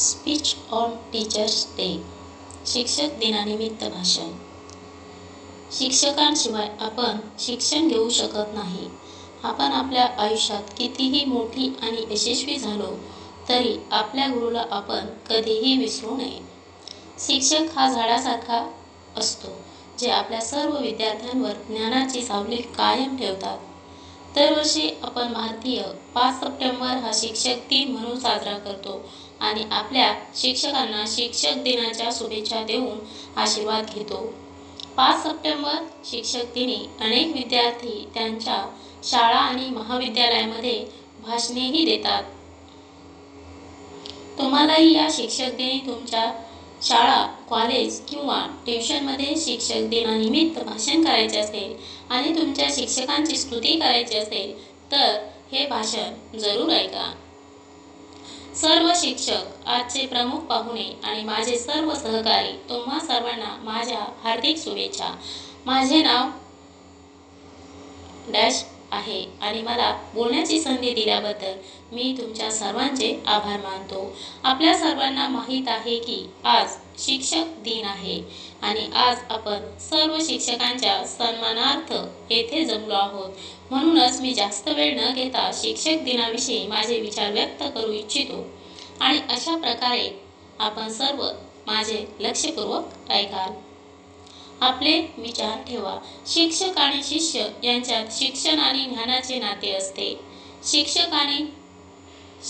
Speech on teachers day शिक्षक दिनानिमित्त भाषण. शिक्षकांशिवाय आपण शिक्षण घेऊ शकत नाही. आपण आपल्या आयुष्यात कितीही मोठी आणि यशस्वी झालो तरी आपल्या गुरुला आपण कधीही विसरू नये. शिक्षक हा झाडासारखा असतो जे आपल्या सर्व विद्यार्थ्यांवर ज्ञानाची सावली कायम ठेवतात. दरवर्षी आपण भारतीय पाच सप्टेंबर हा शिक्षक दिन म्हणून साजरा करतो. आणि आपल्या शिक्षकांना शिक्षक दिनाच्या शुभेच्छा देऊन आशीर्वाद घेतो. पाच सप्टेंबर शिक्षक दिनी अनेक विद्यार्थी त्यांच्या शाळा आणि महाविद्यालयामध्ये भाषणेही देतात. तुम्हालाही या शिक्षक दिनी तुमच्या शाळा कॉलेज किंवा ट्युशनमध्ये शिक्षक दिनानिमित्त भाषण करायचे असेल आणि तुमच्या शिक्षकांची स्तुती करायची असेल तर हे भाषण जरूर ऐका. सर्व शिक्षक आजचे प्रमुख पाहुणे आणि माझे सर्व सहकारी तुम्हा सर्वांना माझ्या हार्दिक शुभेच्छा. माझे नाव डॅश आहे. आणि मला बोलण्याची संधी दिल्याबद्दल मी तुमच्या सर्वांचे आभार मानतो. आपल्या सर्वांना माहीत आहे की आज शिक्षक दिन आहे आणि आज आपण सर्व शिक्षकांच्या सन्मानार्थ येथे जमलो आहोत. म्हणूनच मी जास्त वेळ न घेता शिक्षक दिनाविषयी माझे विचार व्यक्त करू इच्छितो. आणि अशा प्रकारे आपण सर्व माझे लक्षपूर्वक ऐकाल. आपले विचार ठेवा. शिक्षक आणि शिष्य यांच्यात शिक्षण आणि ज्ञानाचे नाते असते. शिक्षक आणि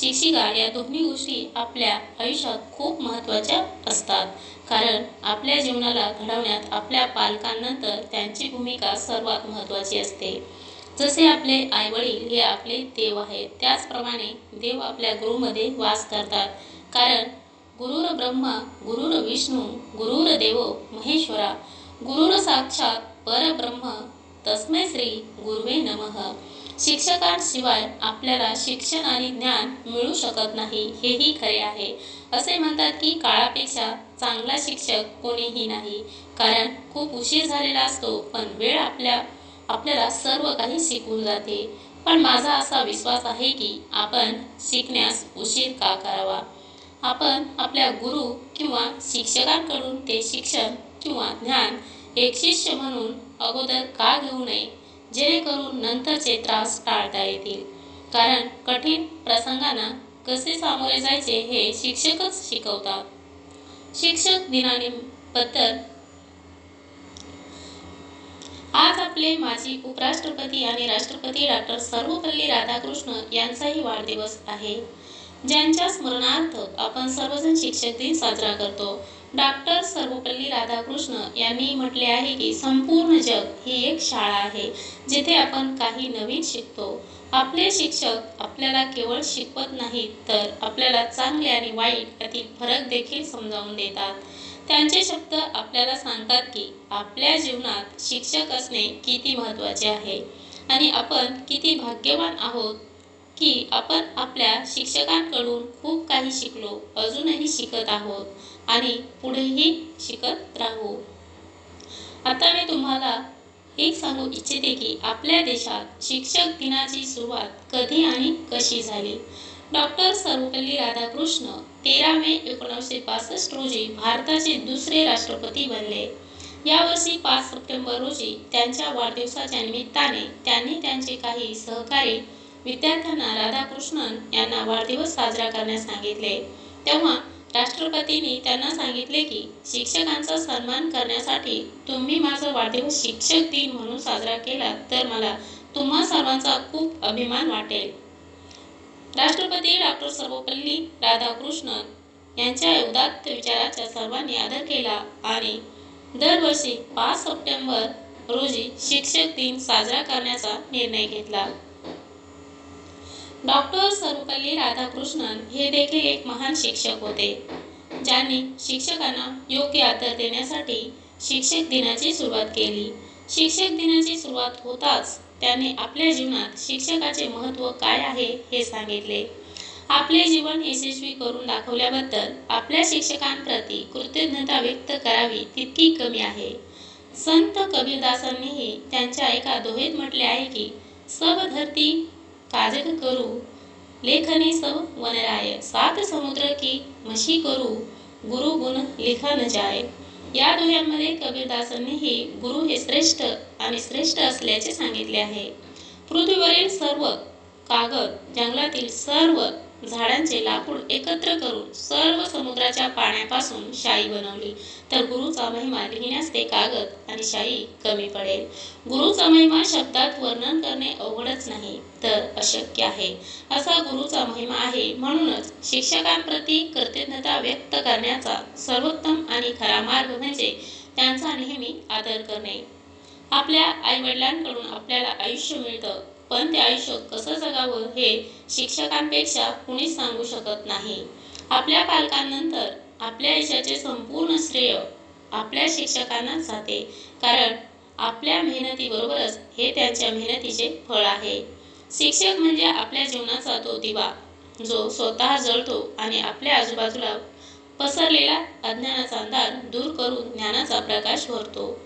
शिक्षिका या दोन्ही गोष्टी आपल्या आयुष्यात खूप महत्त्वाच्या असतात. कारण आपल्या जीवनाला घडवण्यात आपल्या पालकांनंतर त्यांची भूमिका सर्वात महत्त्वाची असते. जसे आपले आईवडील हे आपले देव आहेत त्याचप्रमाणे देव आपल्या गुरुमध्ये वास करतात. कारण गुरुर ब्रह्मा गुरुर विष्णू गुरुर देव महेश्वरा गुरुर साक्षात परब्रह्म. तस्मै श्री गुरुवे नमः. शिक्षकांशिवाय आपल्याला शिक्षण आणि ज्ञान मिळू शकत नाही हेही खरे आहे. असे म्हणतात की काळापेक्षा चांगला शिक्षक कोणीही नाही. कारण खूप उशीर झालेला असतो पण वेळ आपल्या आपल्याला सर्व काही शिकून जाते. पण माझा असा विश्वास आहे की आपण शिकण्यास उशीर का करावा? आपण आपल्या गुरु किंवा शिक्षकांकडून ते शिक्षण किंवा ज्ञान एक शिष्य म्हणून अगोदर का घेऊ नये? जेणेकरून नंतरचे त्रास टाळता येतील. कारण कठीण प्रसंगांना कसे सामोरे जायचे हे शिक्षकच शिकवतात. शिक्षक दिनाबद्दल आज आपले माजी उपराष्ट्रपती आणि राष्ट्रपती डॉक्टर सर्वपल्ली राधाकृष्ण यांचाही वाढदिवस आहे. ज्यांच्या स्मरणार्थ आपण सर्वजण शिक्षक दिन साजरा करतो. डॉक्टर सर्वपल्ली राधाकृष्ण यांनी म्हटले आहे की संपूर्ण जग ही एक शाळा आहे जिथे आपण काही नवीन शिकतो. आपले शिक्षक आपल्याला केवळ शिकवत नाहीत तर आपल्याला चांगले आणि वाईट यातील फरक देखील समजावून देतात. त्यांचे शब्द आपल्याला सांगतात की आपल्या जीवनात शिक्षक असणे किती महत्त्वाचे आहे आणि आपण किती भाग्यवान आहोत की आपण आपल्या शिक्षकांकडून खूप काही शिकलो अजूनही शिकत आहोत आणि पुढेही शिकत राहू. आता मी तुम्हाला एक सांगू इच्छिते की आपल्या देशात शिक्षक दिनाची सुरुवात कधी आणि कशी झाली? डॉक्टर सर्वपल्ली राधाकृष्ण तेरा मे एकोणीसशे पासष्ट रोजी भारताचे दुसरे राष्ट्रपती बनले. यावर्षी पाच सप्टेंबर रोजी त्यांच्या वाढदिवसाच्या निमित्ताने त्यांनी त्यांचे काही सहकारी विद्यार्थ्यांना राधाकृष्णन यांना वाढदिवस साजरा करण्यास सांगितले. तेव्हा राष्ट्रपतींनी त्यांना सांगितले की शिक्षकांचा सन्मान करण्यासाठी तुम्ही माझा वाढदिवस शिक्षक दिन म्हणून साजरा केला तर मला तुम्हा सर्वांचा खूप अभिमान वाटेल. राष्ट्रपती डॉक्टर सर्वपल्ली राधाकृष्णन यांच्या उदात्त विचाराचा सर्वांनी आदर केला आणि दरवर्षी पाच सप्टेंबर रोजी शिक्षक दिन साजरा करण्याचा निर्णय घेतला. डॉक्टर सर्वपल्ली राधाकृष्णन हे देखील एक महान शिक्षक होते ज्यांनी शिक्षकांना योग्य आदर देण्यासाठी शिक्षक दिनाची सुरुवात केली. शिक्षक दिनाची सुरुवात होताच त्यांनी आपल्या जीवनात शिक्षकाचे महत्त्व काय आहे हे सांगितले. आपले जीवन यशस्वी करून दाखवल्याबद्दल आपल्या शिक्षकांप्रती कृतज्ञता व्यक्त करावी तितकी कमी आहे. संत कबीरदासांनीही त्यांच्या एका दोहेत म्हटले आहे की सब धरती काजग करू। लेखनी सब वनराय सात समुद्र की मशी करू। गुरु गुण लिखन जाय। या दोह्यांमध्ये कबीरदासांनीही गुरु हे श्रेष्ठ आणि श्रेष्ठ असल्याचे सांगितले आहे. पृथ्वीवरील सर्व कागद जंगलातील सर्व झाडांचे लाकूड एकत्र करून सर्व समुद्राच्या पाण्यापासून शाई बनवली. तर गुरुचा महिमा लिहिण्यास ते कागद आणि शाई कमी पडेल. गुरुचा महिमा शब्दात वर्णन करणे अवघडच नाही तर अशक्य आहे. असा गुरुचा महिमा आहे म्हणूनच शिक्षकांप्रती कृतज्ञता व्यक्त करण्याचा सर्वोत्तम आणि खरा मार्ग म्हणजे त्यांचा नेहमी आदर करणे. आपल्या आईवडिलांकडून आपल्याला आयुष्य मिळतं पण ते आयुष्य कसं जगावं हे शिक्षकांपेक्षा कुणीच सांगू शकत नाही. आपल्या पालकांनंतर आपल्या यशाचे संपूर्ण श्रेय आपल्या शिक्षकांनाच जाते. कारण आपल्या मेहनतीबरोबरच हे त्यांच्या मेहनतीचे फळ आहे. शिक्षक म्हणजे आपल्या जीवनाचा तो दिवा जो स्वतः जळतो आणि आपल्या आजूबाजूला पसरलेला अज्ञानाचा अंधार दूर करून ज्ञानाचा प्रकाश भरतो.